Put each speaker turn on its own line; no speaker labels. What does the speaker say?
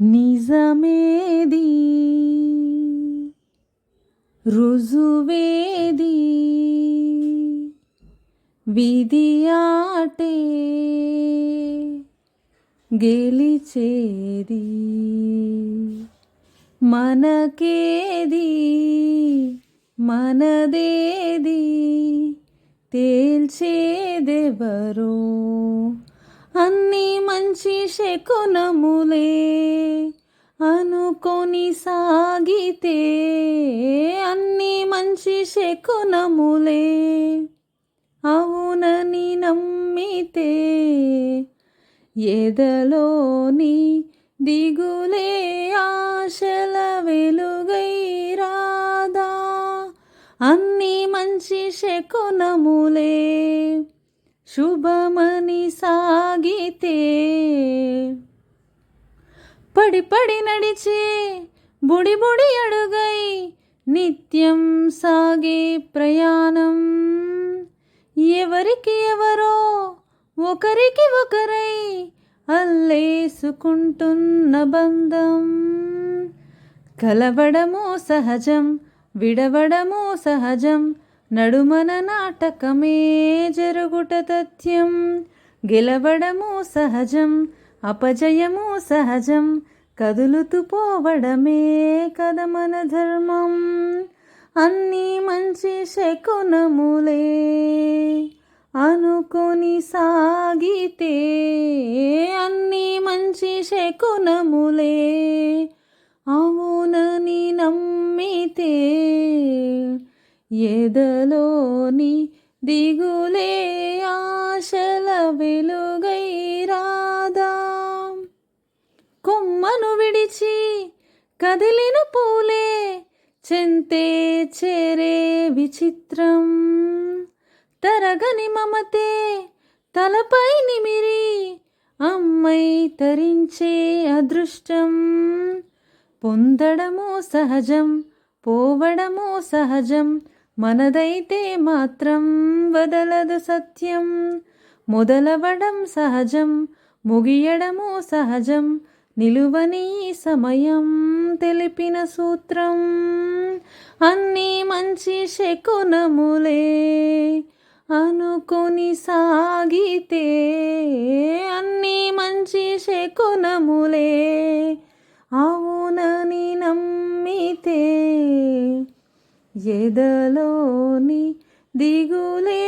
నిజమేది? రుజువేది? విధి ఆటే గెలిచేది? మనకేది? మనదేది? తేల్చేదెవరో? అన్నీ మంచి శకునములే కొనిసాగితే సాగితే అన్ని మంచి శకునములే. అవునని నమ్మితే ఎదలోని దిగులే ఆశల వెలుగై రాదా. అన్ని మంచి శకునములే. శుభమని సాగితే పడి పడి నడిచే బుడి బుడి అడుగై నిత్యం సాగే ప్రయాణం. ఎవరికి ఎవరో ఒకరికి ఒకరై అల్లేసుకుంటున్న బంధం. కలవడము సహజం విడవడము సహజం నడుమన నాటకమే జరుగుట తథ్యం. గెలవడము సహజం అపజయము సహజం. కదులుతూ పోవడమే కదమన ధర్మం. అన్నీ మంచి శకునములే. అనుకొని సాగితే అన్నీ మంచి శకునములే. అవునని నమ్మితే ఎదలోని దిగులే ఆశల వెలుగైరా రాదా విడిచి కదిలిన పూలే చెంతే చేరే విచిత్రం. తరగని మమతే తలపై నిమిరి అమ్మై తరించే అదృష్టం. పొందడము సహజం పోవడము సహజం మనదైతే మాత్రం వదలదు సత్యం. మొదలవడం సహజం ముగియడము సహజం నిలువని సమయం తెలిపిన సూత్రం అన్నీ మంచి శకునములే. అనుకొని సాగితే అన్నీ మంచి శకునములే. అవునని నమ్మితే ఎదలోని దిగులే